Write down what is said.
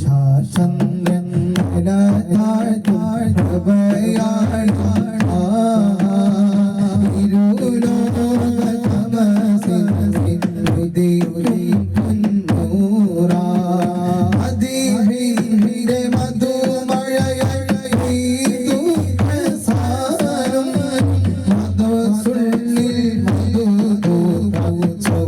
ശാസന്ദ്രൻ താഴ്ത്താഴ്ത്തവയാഴ്ത്ത